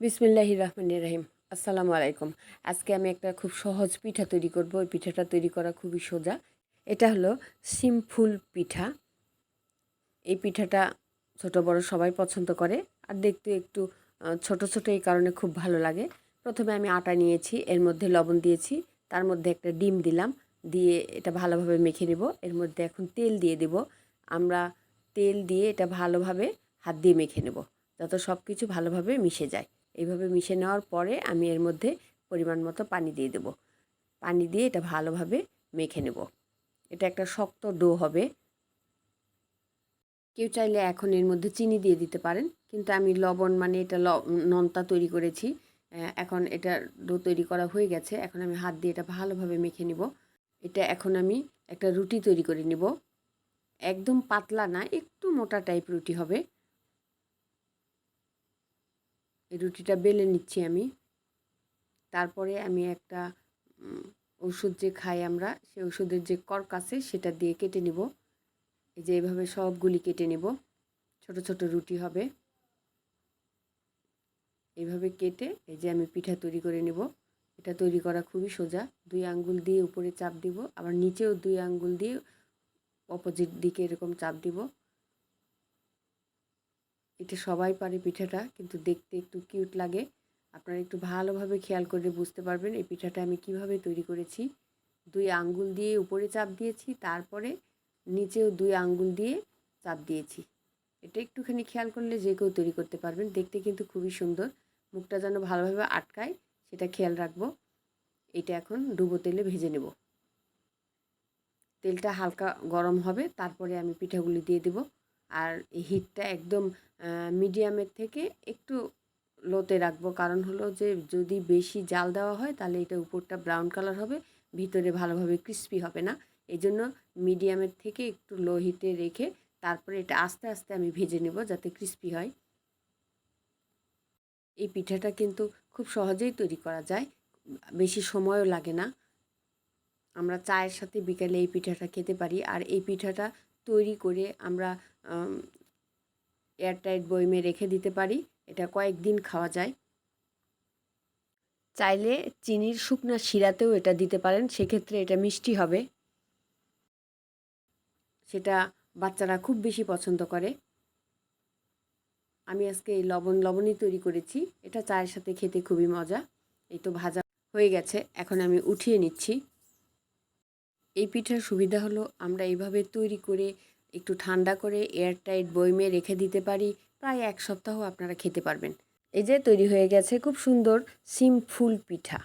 বিসমিল্লাহি রহমান রহিম। আসসালামু আলাইকুম। আজকে আমি একটা খুব সহজ পিঠা তৈরি করব। ওই পিঠাটা তৈরি করা খুবই সোজা। এটা হলো সিমফুল পিঠা। এই পিঠাটা ছোট, বড় সবাই পছন্দ করে। আর দেখতে একটু ছোট ছোট এই কারণে খুব ভালো লাগে। প্রথমে আমি আটা নিয়েছি, এর মধ্যে লবণ দিয়েছি। তার মধ্যে একটা ডিম দিলাম। দিয়ে এটা ভালোভাবে মেখে নেব। এর মধ্যে এখন তেল দিয়ে দেব। আমরা তেল দিয়ে এটা ভালোভাবে হাত দিয়ে মেখে নেব। যত সব কিছু ভালোভাবে মিশে যায়। এইভাবে মিশে নেওয়ার পরে আমি এর মধ্যে পরিমাণ মতো পানি দিয়ে দেব। পানি দিয়ে এটা ভালোভাবে মেখে নেব। এটা একটা শক্ত ডো হবে। কেউ চাইলে এখন এর মধ্যে চিনি দিয়ে দিতে পারেন, কিন্তু আমি লবণ মানে এটা ল নন্তা তৈরি করেছি। এখন এটা ডো তৈরি করা হয়ে গেছে। এখন আমি হাত দিয়ে এটা ভালোভাবে মেখে নিব। এটা এখন আমি একটা রুটি তৈরি করে নিব। একদম পাতলা না, একটু মোটা টাইপ রুটি হবে। রুটিটা বেলে নিচ্ছি আমি। তারপরে আমি একটা ওষুধ যে খাই আমরা, সেই ওষুধের যে কর্ক আছে সেটা দিয়ে কেটে নিব। এই যে এইভাবে সবগুলি কেটে নেব। ছোট ছোট রুটি হবে। এইভাবে কেটে এই যে আমি পিঠা তৈরি করে নেব। এটা তৈরি করা খুবই সোজা। দুই আঙ্গুল দিয়ে উপরে চাপ দিব। আবার নিচেও দুই আঙ্গুল দিয়ে অপোজিট দিকে এরকম চাপ দিব। এটা সবাই পারে পিঠাটা, কিন্তু দেখতে একটু কিউট লাগে। আপনারা একটু ভালোভাবে খেয়াল করে বুঝতে পারবেন এই পিঠাটা আমি কীভাবে তৈরি করেছি। দুই আঙ্গুল দিয়ে উপরে চাপ দিয়েছি, তারপরে নিচেও দুই আঙ্গুল দিয়ে চাপ দিয়েছি। এটা একটুখানি খেয়াল করলে যে কেউ তৈরি করতে পারবেন, দেখতে কিন্তু খুবই সুন্দর। মুখটা যেন ভালোভাবে আটকায়, সেটা খেয়াল রাখব। এটা এখন ডুবো তেলে ভেজে নেব। তেলটা হালকা গরম হবে, তারপরে আমি পিঠাগুলি দিয়ে দেব। আর হিটটা একদম মিডিয়ামের থেকে একটু লোতে রাখব। কারণ হলো যে, যদি বেশি জাল দেওয়া হয়, তাহলে এটা উপরটা ব্রাউন কালার হবে, ভিতরে ভালোভাবে ক্রিস্পি হবে না। এই জন্য মিডিয়ামের থেকে একটু লো হিটে রেখে তারপরে এটা আস্তে আস্তে আমি ভেজে নেব যাতে ক্রিস্পি হয়। এই পিঠাটা কিন্তু খুব সহজেই তৈরি করা যায়, বেশি সময়ও লাগে না। আমরা চায়ের সাথে বিকালে এই পিঠাটা খেতে পারি। আর এই পিঠাটা তৈরি করে আমরা এয়ারটাইট বয়মে রেখে দিতে পারি। এটা কয়েকদিন খাওয়া যায়। চাইলে চিনির শুকনা শিরাতেও এটা দিতে পারেন, সেক্ষেত্রে এটা মিষ্টি হবে। সেটা বাচ্চারা খুব বেশি পছন্দ করে। আমি আজকে এই লবণ, লবণই তৈরি করেছি। এটা চায়ের সাথে খেতে খুবই মজা। এই তো ভাজা হয়ে গেছে। এখন আমি উঠিয়ে নিচ্ছি। এই পিঠার সুবিধা হলো আমরা এইভাবে তৈরি করে একটু ঠান্ডা করে এয়ারটাইট বয়মে রেখে দিতে পারি। প্রায় এক সপ্তাহ আপনারা খেতে পারবেন। এই যে তৈরি হয়ে গেছে খুব সুন্দর সিম ফুল পিঠা।